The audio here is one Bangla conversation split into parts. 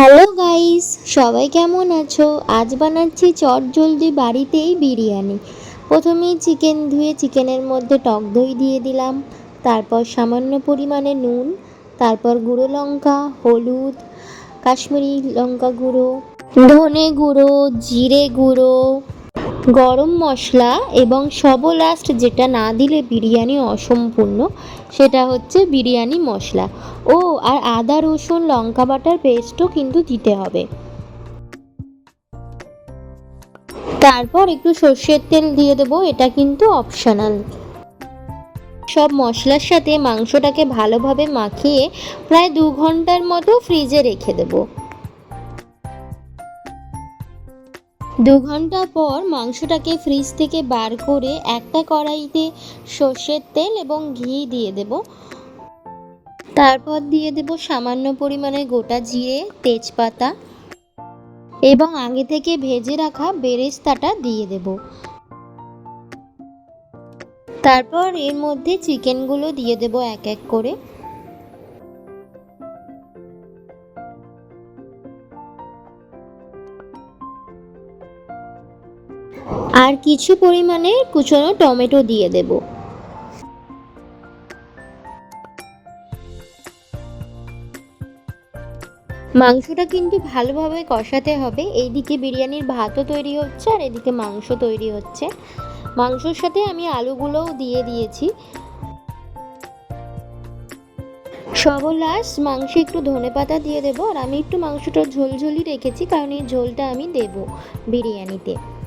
হ্যালো গাইস, সবাই কেমন আছো? আজ বানাচ্ছি চট জলদি বাড়িতেই বিরিয়ানি। প্রথমেই চিকেন ধুয়ে চিকেনের মধ্যে টক দই দিয়ে দিলাম। তারপর সামান্য পরিমাণে নুন, তারপর গুঁড়ো লঙ্কা, হলুদ, কাশ্মীরি লঙ্কা গুঁড়ো, ধনে গুঁড়ো, জিরে গুঁড়ো গরম মশলা এবং সব লাস্ট যেটা না দিলে বিরিয়ানি অসম্পূর্ণ, সেটা হচ্ছে বিরিয়ানি মশলা। ও, আর আদা, রসুন, লঙ্কা বাটার পেস্টও কিন্তু দিতে হবে। তারপর একটু সর্ষের তেল দিয়ে দেবো, এটা কিন্তু অপশনাল সব মশলার সাথে মাংসটাকে ভালোভাবে মাখিয়ে প্রায় দু ঘণ্টার মতো ফ্রিজে রেখে দেবো। দু ঘণ্টা পর মাংসটাকে ফ্রিজ থেকে বার করে একটা কড়াইতে সর্ষের তেল এবং ঘি দিয়ে দেব। তারপর দিয়ে দেব সামান্য পরিমাণে গোটা জিরে, তেজপাতা এবং আগে থেকে ভেজে রাখা বেরেস্তাটা দিয়ে দেব। তারপর এর মধ্যে চিকেনগুলো দিয়ে দেব এক এক করে। আর কিছু পরিমাণে কুচনো টমেটো দিয়ে দেব। মাংসটা কিন্তু ভালোভাবে কষাতে হবে। এইদিকে বিরিয়ানির ভাতও তৈরি হচ্ছে আর এদিকে মাংস তৈরি হচ্ছে। মাংসর সাথে আমি আলুগুলোও দিয়ে দিয়েছি। সবলাস মাংসে একটু ধনে পাতা দিয়ে দেবো আর আমি একটু মাংসটা ঝোলঝোলই রেখেছি কারণ এই ঝোলটা আমি দেব বিরিয়ানিতে।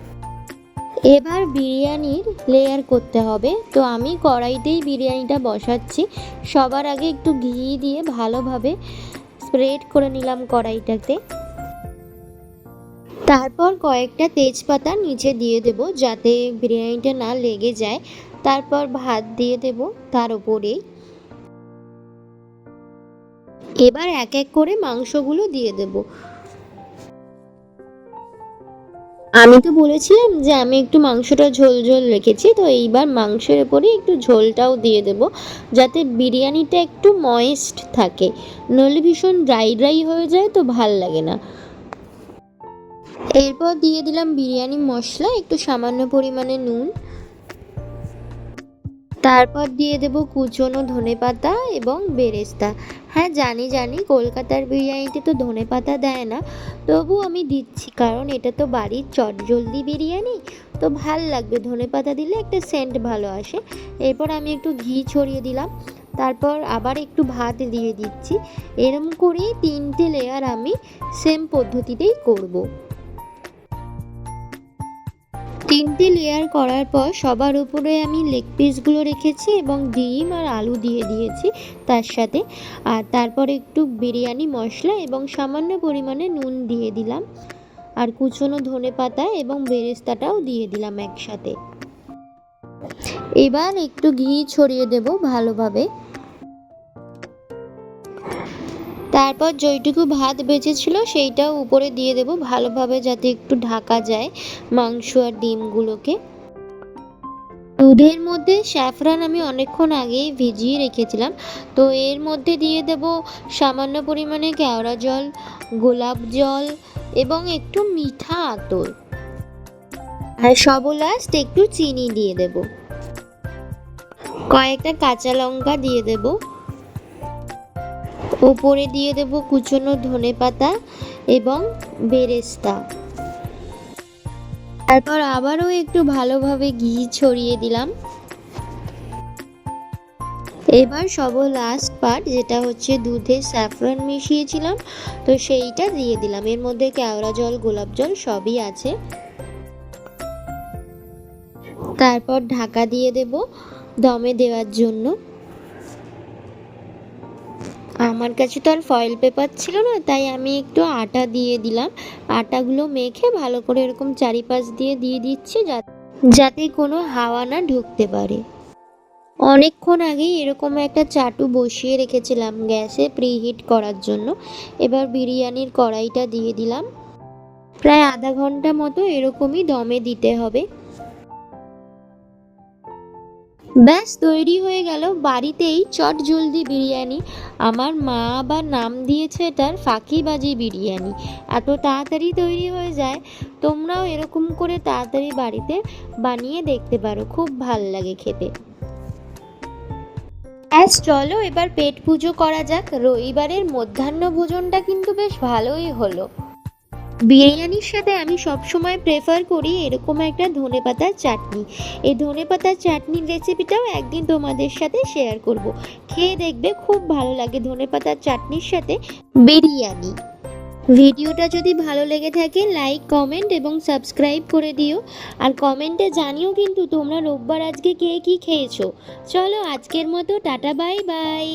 এবার বিরিয়ানির লেয়ার করতে হবে। তো আমি কড়াইতেই বিরিয়ানিটা বসাচ্ছি। সবার আগে একটু ঘি দিয়ে ভালোভাবে স্প্রেড করে নিলাম কড়াইটাতে। তারপর কয়েকটা তেজপাতা নিচে দিয়ে দেব যাতে বিরিয়ানিটা না লেগে যায়। তারপর ভাত দিয়ে দেব তার উপরেই। এবার এক এক করে মাংসগুলো দিয়ে দেবো। আমি তো বলেছিলাম যে আমি একটু মাংসটা ঝোল ঝোল রেখেছি, তো এইবার মাংসের উপরে একটু ঝোলটাও দিয়ে দেব যাতে বিরিয়ানিটা একটু ময়েস্ট থাকে। নইলে ভীষণ ড্রাই ড্রাই হয়ে যায়, তো ভালো লাগে না। এরপর দিয়ে দিলাম বিরিয়ানি মশলা, একটু সামান্য পরিমাণে নুন। তারপর দিয়ে দেব কুচনো ধনে পাতা এবং বেরেস্তা। হ্যাঁ জানি জানি, কলকাতার বিরিয়ানিতে তো ধনে পাতা দেয় না। তবু আমি দিচ্ছি, কারণ এটা তো বাড়ির চটজলদি বিরিয়ানি। তো ভালো লাগবে ধনে পাতা দিলে একটা সেন্ট ভালো আসে। এরপর আমি একটু ঘি ছড়িয়ে দিলাম। তারপর আবার একটু ভাত দিয়ে দিচ্ছি। এরম করেই তিনটে লেয়ার আমি সেম পদ্ধতিতেই করব। তিনটে লেয়ার করার পর সবার উপরে আমি লেগ পিসগুলো রেখেছি এবং ডিম আর আলু দিয়ে দিয়েছি তার সাথে। আর তারপর একটু বিরিয়ানি মশলা এবং সামান্য পরিমাণে নুন দিয়ে দিলাম। আর কুচনো ধনে পাতা এবং বেরেস্তাটাও দিয়ে দিলাম একসাথে। এবার একটু ঘি ছড়িয়ে দেব ভালোভাবে। তারপর যেইটুকু ভাত বেঁচেছিল সেইটাও উপরে দিয়ে দেব ভালোভাবে যাতে একটু ঢাকা যায় মাংস আর ডিমগুলোকে। দুধের মধ্যে স্যাফরান আমি অনেকক্ষণ আগেই ভিজিয়ে রেখেছিলাম। তো এর মধ্যে দিয়ে দেব সামান্য পরিমাণে কেওড়া জল, গোলাপ জল এবং একটু মিঠা আতর। আর সব লাস্ট একটু চিনি দিয়ে দেব। কয়েকটা কাঁচা লঙ্কা দিয়ে দেবো। উপরে দিয়ে দেব কুচনো ধনে পাতা এবং বেরেস্তা। তারপর আবারও একটু ভালোভাবে ঘি ছড়িয়ে দিলাম। এবার সব লাস্ট পার্ট যেটা হচ্ছে দুধে স্যাফরন মিশিয়েছিলাম, তো সেইটা দিয়ে দিলাম। এর মধ্যে কেওড়া জল, গোলাপ জল সবই আছে। তারপর ঢাকা দিয়ে দেব দমে দেওয়ার জন্য। আমার কাছে তো আর ফয়েল পেপার ছিল না, তাই আমি একটু আটা দিয়ে দিলাম। আটাগুলো মেখে ভালো করে এরকম চারিপাশ দিয়ে দিয়ে দিচ্ছি যাতে কোনো হাওয়া না ঢুকতে পারে। অনেকক্ষণ আগেই এরকম একটা চাটু বসিয়ে রেখেছিলাম গ্যাসে প্রিহিট করার জন্য। এবার বিরিয়ানির কড়াইটা দিয়ে দিলাম। প্রায় আধা ঘণ্টা মতো এরকমই দমে দিতে হবে। ব্যাস, তৈরি হয়ে গেল। বাড়িতেই চট জলদি বিরিয়ানি। আমার মা আবার নাম দিয়েছে এটার ফাঁকিবাজি বিরিয়ানি। এত তাড়াতাড়ি তৈরি হয়ে যায়, তোমরাও এরকম করে তাড়াতাড়ি বাড়িতে বানিয়ে দেখতে পারো। খুব ভালো লাগে খেতে। ব্যাস চলো এবার পেট পুজো করা যাক। রবিবারের মধ্যাহ্ন ভোজনটা কিন্তু বেশ ভালোই হলো। বিরিয়ানির সাথে আমি সবসময় প্রেফার করি এরকম একটা ধনেপাতার চাটনি। এই ধনেপাতার চাটনির রেসিপিটাও একদিন তোমাদের সাথে শেয়ার করব। খেয়ে দেখবে খুব ভালো লাগে ধনেপাতার চাটনির সাথে বিরিয়ানি। ভিডিওটা যদি ভালো লেগে থাকে লাইক কমেন্ট এবং সাবস্ক্রাইব করে দিও। আর কমেন্টে জানিও কিন্তু তোমরা রোববার আজকে কে কী খেয়েছো। চলো আজকের মতো, টাটা বাই বাই